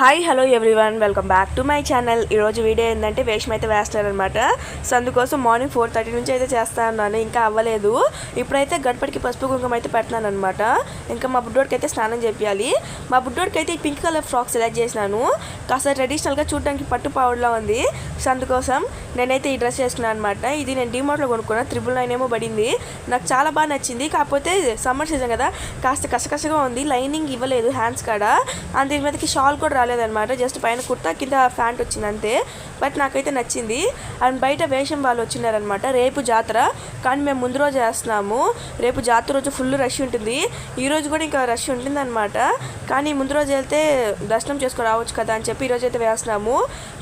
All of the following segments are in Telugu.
Hi hello everyone welcome back to my channel ఈరోజు వీడియో ఏంటంటే వేషం అయితే వేస్తారనమాట సో అందుకోసం మార్నింగ్ ఫోర్ థర్టీ నుంచి అయితే చేస్తా ఉన్నాను ఇంకా అవ్వలేదు. ఇప్పుడైతే గడపడికి పసుపు కుంకుమ అయితే పెడుతున్నాను అనమాట ఇంకా మా బుడ్డోడికి అయితే స్నానం చేయాలి మా బుడ్డోడికి అయితే పింక్ కలర్ ఫ్రాక్ సెలెక్ట్ చేసినాను. కాస్త ట్రెడిషనల్గా చూడడానికి పట్టు పావుడులా ఉంది. సో అందుకోసం నేనైతే ఈ డ్రెస్ వేసుకున్నాను అనమాట ఇది నేను డిమార్ట్లో కొనుక్కున్న త్రిబుల్ నైన్ ఏమో పడింది. నాకు చాలా బాగా నచ్చింది. కాకపోతే సమ్మర్ సీజన్ కదా కాస్త కసకసగా ఉంది. లైనింగ్ ఇవ్వలేదు హ్యాండ్స్ కాడ. అండ్ దీని మీదకి షాల్ కూడా రాలేదన్నమాట. జస్ట్ పైన కుర్తా కింద ప్యాంట్ వచ్చింది అంతే. బట్ నాకైతే నచ్చింది. అండ్ బయట వేషం వాళ్ళు వచ్చినారనమాట రేపు జాతర. కానీ మేము ముందు రోజు వేస్తున్నాము. రేపు జాతర రోజు ఫుల్ రష్ ఉంటుంది. ఈ రోజు కూడా ఇంకా రష్ ఉంటుందన్నమాట. కానీ ముందు రోజు వెళ్తే దర్శనం చేసుకొని రావచ్చు కదా అని చెప్పి ఈరోజు అయితే వేస్తున్నాము.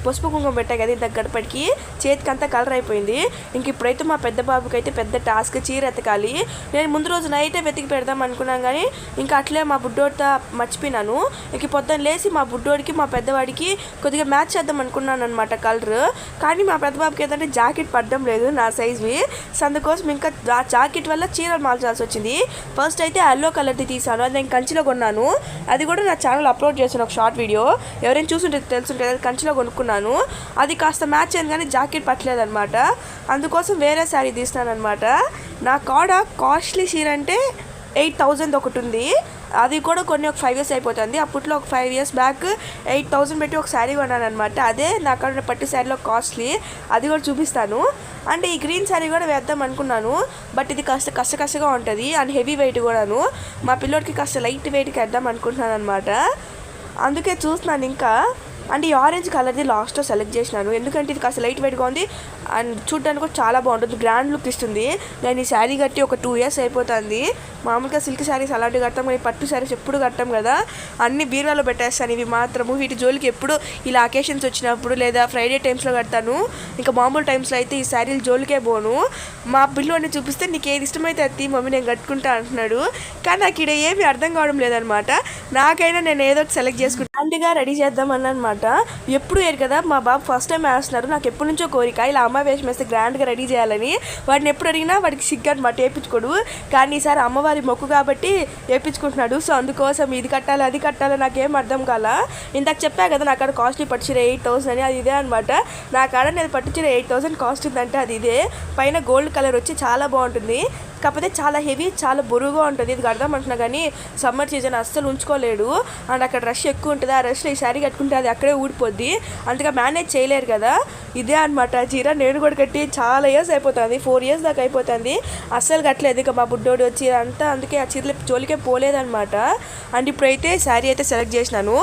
పసుపు కుంకుమ పెట్టాయి కదా ఇంత గడపటికి చేతికంతా కలర్ అయిపోయింది ఇంక ఇప్పుడైతే మా పెద్ద బాబుకి అయితే పెద్ద టాస్క్ చీర ఎతకాలి. నేను ముందు రోజు నైటే వెతికి పెడదాం అనుకున్నాను కానీ ఇంకా అట్లే మా బుడ్డోడితో మర్చిపోయినాను. ఇంక పొద్దున్న లేచి మా బుడ్డోడికి మా పెద్దవాడికి కొద్దిగా మ్యాచ్ చేద్దాం అనుకున్నాను అనమాట కలర్. కానీ మా పెద్ద బాబుకి ఏంటంటే జాకెట్ పడడం లేదు నా సైజ్వి సో అందుకోసం ఇంకా ఆ జాకెట్ వల్ల చీరలు మార్చాల్సి వచ్చింది. ఫస్ట్ అయితే ఎల్లో కలర్ది తీసాను. అది నేను కంచిలో కొన్నాను. అది కూడా నా ఛానల్ అప్లోడ్ చేశాను ఒక షార్ట్ వీడియో. ఎవరైనా చూసుంటే తెలుసుంటే అది కంచిలో కొనుక్కున్నాను. అది కాస్త మ్యాచ్ అయింది కానీ జాకెట్ పట్టలేదన్నమాట. అందుకోసం వేరే శారీ తీసినానమాట నా కాడ కాస్ట్లీ చీర అంటే ఎయిట్ థౌజండ్ ఒకటి ఉంది అది కూడా కొన్ని ఒక ఫైవ్ ఇయర్స్ అయిపోతుంది. అప్పట్లో ఒక five years back eight thousand పెట్టి ఒక శారీ కొన్నాను అనమాట అదే నా కాడ పట్టు శారీలో కాస్ట్లీ. అది కూడా చూపిస్తాను. అంటే ఈ గ్రీన్ శారీ కూడా వేద్దాం అనుకున్నాను. బట్ ఇది కాస్త కష్ట కష్టగా ఉంటుంది. అండ్ హెవీ వెయిట్ కూడాను. మా పిల్లోడికి కాస్త లైట్ వెయిట్కి వేద్దాం అనుకుంటున్నాను అనమాట అందుకే చూస్తున్నాను ఇంకా. అండ్ ఈ ఆరెంజ్ కలర్ది లాస్ట్లో సెలెక్ట్ చేసినాను. ఎందుకంటే ఇది కాస్త లైట్ వెయిట్గా ఉంది అండ్ చూడడానికి కూడా చాలా బాగుంటుంది. గ్రాండ్ లుక్ ఇస్తుంది. నేను ఈ శారీ కట్టి ఒక టూ ఇయర్స్ అయిపోతుంది. మామూలుగా సిల్క్ శారీస్ అలాంటివి కడతాం కానీ పట్టు శారీస్ ఎప్పుడు కట్టాం కదా. అన్ని బీరువాలో పెట్టేస్తాను. ఇవి మాత్రము. వీటి జోలికి ఎప్పుడు ఇలా అకేషన్స్ వచ్చినప్పుడు లేదా ఫ్రైడే టైమ్స్లో కడతాను. ఇంకా మామూలు టైమ్స్లో అయితే ఈ శారీలు జోలికే పోను. మా పిల్లోని చూపిస్తే నీకు ఏది ఇష్టమైతే అది మమ్మీ నేను కట్టుకుంటా అంటున్నాడు. కానీ నాకు ఇక్కడ ఏమీ అర్థం కావడం లేదనమాట. నాకైనా నేను ఏదో ఒకటి సెలెక్ట్ చేసుకుంటాను ఇంటిగా రెడీ చేద్దామని అనమాట ఎప్పుడు వేరు కదా మా బాబు ఫస్ట్ టైం వేస్తున్నారు. నాకు ఎప్పటి నుంచో కోరిక ఇలా అమ్మ వేషం వేస్తే గ్రాండ్గా రెడీ చేయాలని. వాడిని ఎప్పుడు అడిగినా వాడికి సిగ్గు అనమాట వేయించుకోడు కానీ ఈసారి అమ్మవారి మొక్కు కాబట్టి వేయించుకుంటున్నాడు సో అందుకోసం ఇది కట్టాలి అది కట్టాలి నాకేం అర్థం కాల. ఇందాక చెప్పా కదా నాకు అక్కడ కాస్ట్లీ పట్టుచీర ఎయిట్ థౌసండ్ అని అది ఇదే అనమాట నా కాడ నేను పట్టుచీర ఎయిట్ థౌసండ్ కాస్ట్ ఉందంటే అది ఇదే. పైన గోల్డ్ కలర్ వచ్చి చాలా బాగుంటుంది. కాకపోతే చాలా హెవీ చాలా బరువుగా ఉంటుంది. ఇది కడదాం అంటున్నా కానీ సమ్మర్ సీజన్ అస్సలు ఉంచుకోలేడు. అండ్ అక్కడ రష్ ఎక్కువ ఉంటుంది. ఆ రష్లో ఈ శారీ కట్టుకుంటే అది అక్కడే ఊడిపోద్ది. అంతగా మేనేజ్ చేయలేరు కదా. ఇదే అనమాట చీర నేను కూడా కట్టి చాలా ఇయర్స్ అయిపోతుంది. ఫోర్ ఇయర్స్ దాకా అయిపోతుంది. అస్సలు కట్టలేదు. ఇక మా బుడ్డోడు వచ్చి అంతా అందుకే ఆ చీరలు జోలికే పోలేదనమాట అండ్ ఇప్పుడైతే శారీ అయితే సెలెక్ట్ చేసినాను.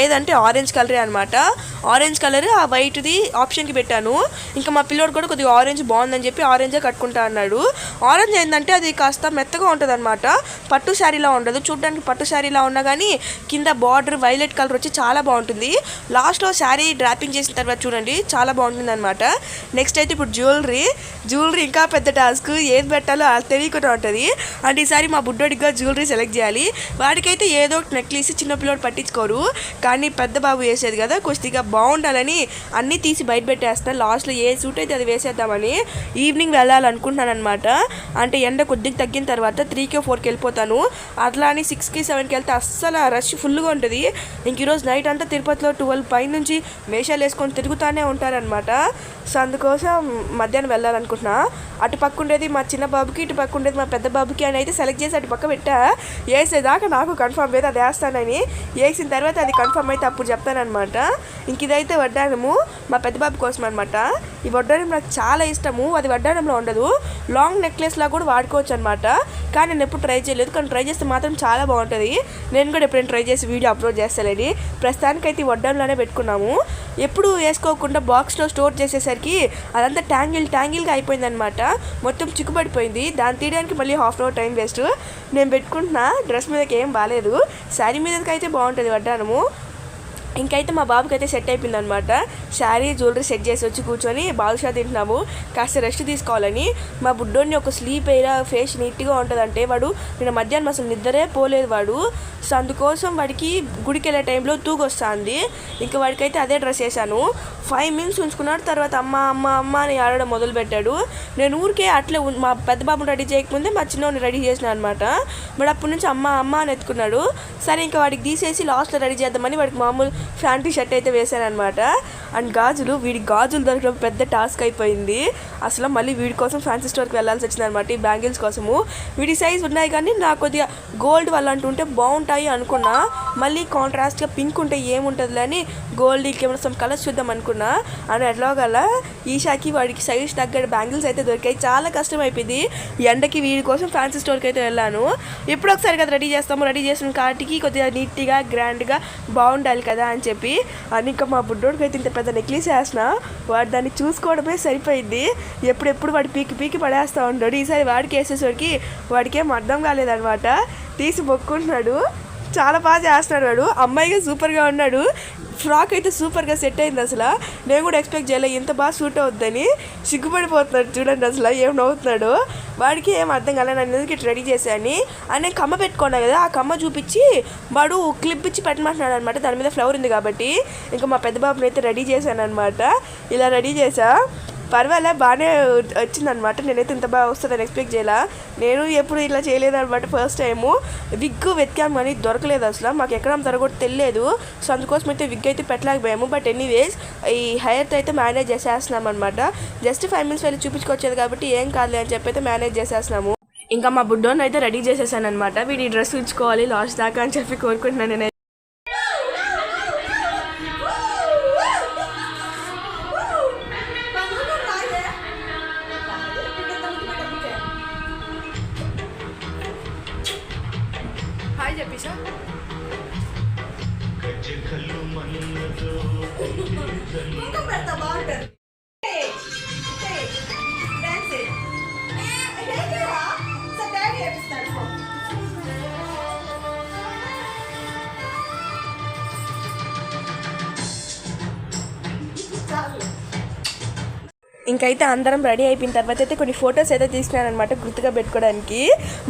ఏదంటే ఆరెంజ్ కలరే అనమాట ఆరెంజ్ కలర్ ఆ వైట్ది ఆప్షన్కి పెట్టాను. ఇంకా మా పిల్లోడు కూడా కొద్దిగా ఆరెంజ్ బాగుందని చెప్పి ఆరెంజే కట్టుకుంటా అన్నాడు. ఆరెంజ్ ఏంటంటే అది కాస్త మెత్తగా ఉంటుంది అనమాట పట్టు శారీలా ఉండదు. చూడడానికి పట్టు శారీలా ఉన్నా కానీ కింద బార్డర్ వైలెట్ కలర్ వచ్చి చాలా బాగుంటుంది. లాస్ట్లో శారీ డ్రాపింగ్ చేసిన తర్వాత చూడండి చాలా బాగుంటుంది అనమాట నెక్స్ట్ అయితే ఇప్పుడు జ్యువెలరీ. జ్యువెలరీ ఇంకా పెద్ద టాస్క్. ఏది పెట్టాలో అది తెలియకుండా ఉంటుంది. అండ్ ఈసారి మా బుడ్డోడిగా జ్యువెలరీ సెలెక్ట్ చేయాలి. వాడికైతే ఏదో ఒకటి నెక్లెస్ చిన్నపిల్లోడు పట్టించుకోరు. కానీ పెద్ద బాబు వేసేది కదా కొద్దిగా బాగుండాలని అన్నీ తీసి బయట పెట్టేస్తాను లాస్ట్లో ఏ సూట్ అయితే అది వేసేద్దామని ఈవినింగ్ వెళ్ళాలనుకుంటున్నాను అనమాట అంటే ఎండ కొద్దిగా తగ్గిన తర్వాత త్రీకి ఫోర్కి వెళ్ళిపోతాను. అట్లా అని సిక్స్కి సెవెన్కి వెళ్తే అస్సలు రష్ ఫుల్గా ఉంటుంది. ఇంక ఈరోజు నైట్ అంతా తిరుపతిలో ట్వెల్వ్ పై నుంచి మేషాలు వేసుకొని తిరుగుతూనే ఉంటారనమాట సో అందుకోసం మధ్యాహ్నం వెళ్ళాలనుకుంటున్నా. అటు పక్క ఉండేది మా చిన్న బాబుకి ఇటు పక్క ఉండేది మా పెద్ద బాబుకి అని అయితే సెలెక్ట్ చేసి అటు పక్క పెట్టా. వేసేదాకా నాకు కన్ఫర్మ్ అయితే అది వేస్తానని. వేసిన తర్వాత అది కన్ఫర్మ్ అయితే అప్పుడు చెప్తానమాట ఇంక ఇదైతే వడ్డానము మా పెద్ద బాబు కోసం అనమాట ఈ వడ్డానం నాకు చాలా ఇష్టము. అది వడ్డానంలో ఉండదు. లాంగ్ నెక్లెస్లా కూడా వాడుకోవచ్చు అనమాట కానీ నేను ఎప్పుడు ట్రై చేయలేదు. కానీ ట్రై చేస్తే మాత్రం చాలా బాగుంటుంది. నేను కూడా ఎప్పుడైనా ట్రై చేసి వీడియో అప్లోడ్ చేస్తానండి ప్రస్తుతానికైతే ఈ వడ్డానంలోనే పెట్టుకున్నాము. ఎప్పుడు వేసుకోకుండా బాక్స్లో స్టోర్ చేసేసరికి అదంతా ట్యాంగిల్ ట్యాంగిల్గా అయిపోయిందనమాట మొత్తం చిక్కుపడిపోయింది దాన్ని తీయడానికి మళ్ళీ half an hour time waste. నేను పెట్టుకుంటున్నా డ్రెస్ మీదకి ఏం బాగాలేదు శారీ మీదకి అయితే బాగుంటుంది వడ్డానము. ఇంకైతే మా బాబుకి అయితే సెట్ అయిపోయింది అనమాట శారీ జ్యువెలరీ సెట్ చేసి వచ్చి కూర్చొని బాదుషా తింటున్నాము. కాస్త రెస్ట్ తీసుకోవాలని. మా బుడ్డోని ఒక స్లీప్ అయ్యా ఫేస్ నీట్గా ఉంటుందంటే వాడు నిన్న మధ్యాహ్నం అసలు నిద్రే పోలేదు వాడు. సో అందుకోసం వాడికి గుడికి వెళ్ళే టైంలో తూగొస్తుంది. ఇంకా వాడికైతే అదే డ్రెస్ వేసాను ఫైవ్ మినిట్స్ ఉంచుకున్నాడు తర్వాత అమ్మ అమ్మ అమ్మ అని ఆడడం మొదలు పెట్టాడు నేను ఊరికే అట్లే మా పెద్ద బాబుని రెడీ చేయకముందే మా చిన్నవాడిని రెడీ చేసిన అనమాట. బట్ అప్పటి నుంచి అమ్మ అమ్మ అని ఎత్తుకున్నాడు. సరే ఇంకా వాడికి తీసేసి లాస్ట్లో రెడీ చేద్దామని వాడికి మామూలు ఫ్యాంటీ షర్ట్ అయితే వేసాను అనమాట అండ్ గాజులు వీడి గాజులు దొరకడం పెద్ద టాస్క్ అయిపోయింది. అసలు మళ్ళీ వీడి కోసం ఫ్యాన్సీ స్టోర్కి వెళ్ళాల్సి వచ్చింది అనమాట ఈ బ్యాంగిల్స్ కోసము. వీడి సైజ్ ఉన్నాయి కానీ నాకు కొద్దిగా గోల్డ్ వాళ్ళు అంటుంటే బాగుంటాయి అనుకున్నా. మళ్ళీ కాంట్రాస్ట్గా పింక్ ఉంటే ఏముంటుంది అని గోల్డ్ ఇంకేమైనా సమ్ కలర్స్ చూద్దాం అనుకున్నా. అని ఎట్లాగల ఈషాకి వాడికి సైజ్ తగ్గట్టు బ్యాంగిల్స్ అయితే దొరికాయి. చాలా కష్టం అయిపోయింది. ఎండకి వీడి కోసం ఫ్యాన్సీ స్టోర్కి అయితే వెళ్ళాను. ఇప్పుడు ఒకసారి కదా రెడీ చేస్తాము. రెడీ చేసిన కాటికి కొద్దిగా నీట్గా గ్రాండ్గా బాగుండాలి కదా అని చెప్పి అని ఇంకా మా బుడ్డోడికి అయితే ఇంత పెద్ద నెక్లెస్ వేసిన వాడు దాన్ని చూసుకోవడమే సరిపోయింది. ఎప్పుడెప్పుడు వాడు పీకి పీకి పడేస్తూ ఉంటాడు ఈసారి వాడికి వేసేసరికి వాడికేం అర్థం కాలేదనమాట. తీసి మొక్కుంటున్నాడు. చాలా బాగా చేస్తున్నాడు వాడు. అమ్మాయిగా సూపర్గా ఉన్నాడు. ఫ్రాక్ అయితే సూపర్గా సెట్ అయింది అసలు. నేను కూడా ఎక్స్పెక్ట్ చేయలేదు ఇంత బాగా సూట్ అవుద్దని సిగ్గుపడిపోతున్నాడు చూడండి అసలు ఏం నవ్వుతున్నాడు. వాడికి ఏం అర్థం కాలేదు నన్ను ఎందుకు ఇట్లా రెడీ చేశాను అని. నేను కమ్మ పెట్టుకున్నా కదా ఆ కమ్మ చూపించి వాడు క్లిప్ ఇచ్చి పెట్టమంటున్నాడు అనమాట దాని మీద ఫ్లవర్ ఉంది కాబట్టి. ఇంకా మా పెద్ద బాబుని అయితే రెడీ చేశాను అనమాట ఇలా రెడీ చేశా పర్వాలే బాగానే వచ్చిందనమాట నేనైతే ఇంత బాగా వస్తుందని ఎక్స్పెక్ట్ చేయాల. నేను ఎప్పుడు ఇట్లా చేయలేదనమాట ఫస్ట్ టైము విగ్ వెతికాం కానీ దొరకలేదు అసలు. మాకు ఎక్కడ అమ్ముతారో కూడా తెలియదు. సో అందుకోసం అయితే విగ్ అయితే పెట్టలేకపోయాము. బట్ ఎనీవేస్ ఈ హెయిర్తో అయితే మేనేజ్ చేసేస్తున్నాం అనమాట జస్ట్ ఫైవ్ మినిట్స్ వెళ్ళి చూపించుకొచ్చేది కాబట్టి ఏం కాదులే అని చెప్పి అయితే మేనేజ్ చేసేస్తున్నాము. ఇంకా మా బుడ్డోని అయితే రెడీ చేసేసాను అనమాట వీడి డ్రెస్ ఉంచుకోవాలి లాస్ట్ దాకా అని చెప్పి కోరుకుంటున్నాను నేను भाई जब पीछा। तुम करता बाहर कर ఇంకైతే అందరం రెడీ అయిపోయిన తర్వాత అయితే కొన్ని ఫొటోస్ అయితే తీసినారనమాట గుర్తుగా పెట్టుకోవడానికి.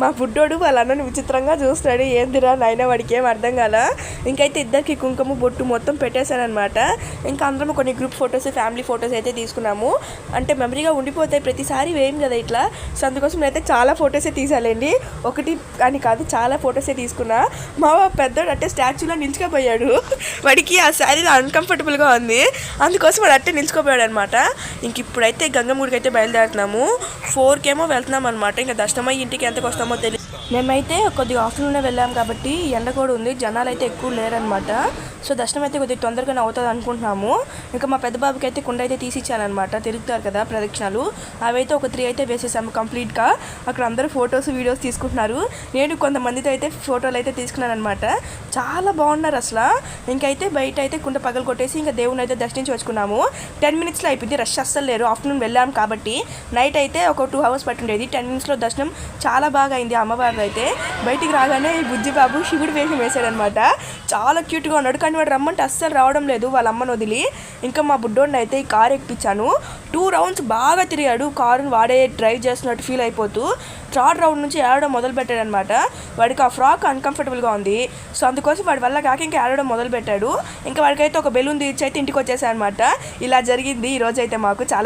మా బుడ్డోడు వాళ్ళ అన్నని విచిత్రంగా చూస్తాడు ఏందిరా నాయన వాడికి ఏం అర్థం కాల? ఇంకైతే ఇద్దరికి కుంకుమ బొట్టు మొత్తం పెట్టేశానమాట ఇంకా అందరం కొన్ని గ్రూప్ ఫొటోస్ ఫ్యామిలీ ఫొటోస్ అయితే తీసుకున్నాము. అంటే మెమరీగా ఉండిపోతాయి ప్రతిసారి వేయం కదా ఇట్లా. సో అందుకోసం నేనైతే చాలా ఫొటోసే తీసాలండి ఒకటి అని కాదు చాలా ఫొటోసే తీసుకున్నా. మా పెద్దోడు అంటే స్టాచ్యూలో నిల్చుకోపోయాడు వాడికి ఆ శారీ అన్కంఫర్టబుల్గా ఉంది. అందుకోసం వాడు అట్టే నిల్చుకోపోయాడు అనమాట ఇంక ఇప్పుడైతే గంగమూడికి అయితే బయలుదేరుతున్నాము. ఫోర్కి ఏమో వెళ్తున్నాం అనమాట ఇంకా దర్శనమై ఇంటికి ఎంతకు వస్తామో తెలియదు మేమైతే కొద్దిగా ఆఫ్టర్నూనే వెళ్ళాం కాబట్టి ఎండ కూడా ఉంది. జనాలు అయితే ఎక్కువ లేరనమాట సో దర్శనం అయితే కొద్దిగా తొందరగానే అవుతుంది అనుకుంటున్నాము. ఇంకా మా పెద్ద బాబుకి అయితే కుండ అయితే తీసిచ్చానమాట తిరుగుతారు కదా ప్రదక్షిణాలు. అవైతే ఒక త్రీ అయితే వేసేసాము కంప్లీట్గా. అక్కడ అందరూ ఫొటోస్ వీడియోస్ తీసుకుంటున్నారు. నేను కొంతమందితో అయితే ఫోటోలు అయితే తీసుకున్నాను అనమాట చాలా బాగున్నారు అసలు. ఇంకైతే బయట అయితే కుండ పగలు కొట్టేసి ఇంకా దేవుని అయితే దర్శించి వచ్చుకున్నాము టెన్ మినిట్స్లో అయిపోయింది. రష్ అస్సలు లేరు ఆఫ్టర్నూన్ వెళ్ళాము కాబట్టి. నైట్ అయితే ఒక టూ అవర్స్ పట్టుండేది. టెన్ మినిట్స్లో దర్శనం చాలా బాగా అయింది బాబు అయితే బయటికి రాగానే ఈ బుజ్జి బాబు శివుడు వేషం వేశాడనమాట. చాలా క్యూట్గా ఉన్నాడు. కానీ వాడు రమ్మంటే అస్సలు రావడం లేదు. వాళ్ళ అమ్మను వదిలి ఇంకా మా బుడ్డోడిని అయితే ఈ కార్ ఎక్కించాను. టూ రౌండ్స్ బాగా తిరిగాడు. కారుని వాడే డ్రైవ్ చేస్తున్నట్టు ఫీల్ అయిపోతూ థర్డ్ రౌండ్ నుంచి ఏడవడం మొదలు పెట్టాడనమాట వాడికి ఆ ఫ్రాక్ అన్కంఫర్టబుల్గా ఉంది. సో అందుకోసం వాడి వల్ల కాక ఇంకా ఏడవడం మొదలు పెట్టాడు ఇంకా వాడికైతే ఒక బెలూన్ తీర్చి అయితే ఇంటికి వచ్చేసాయి అనమాట ఇలా జరిగింది. ఈ రోజు అయితే మాకు చాలా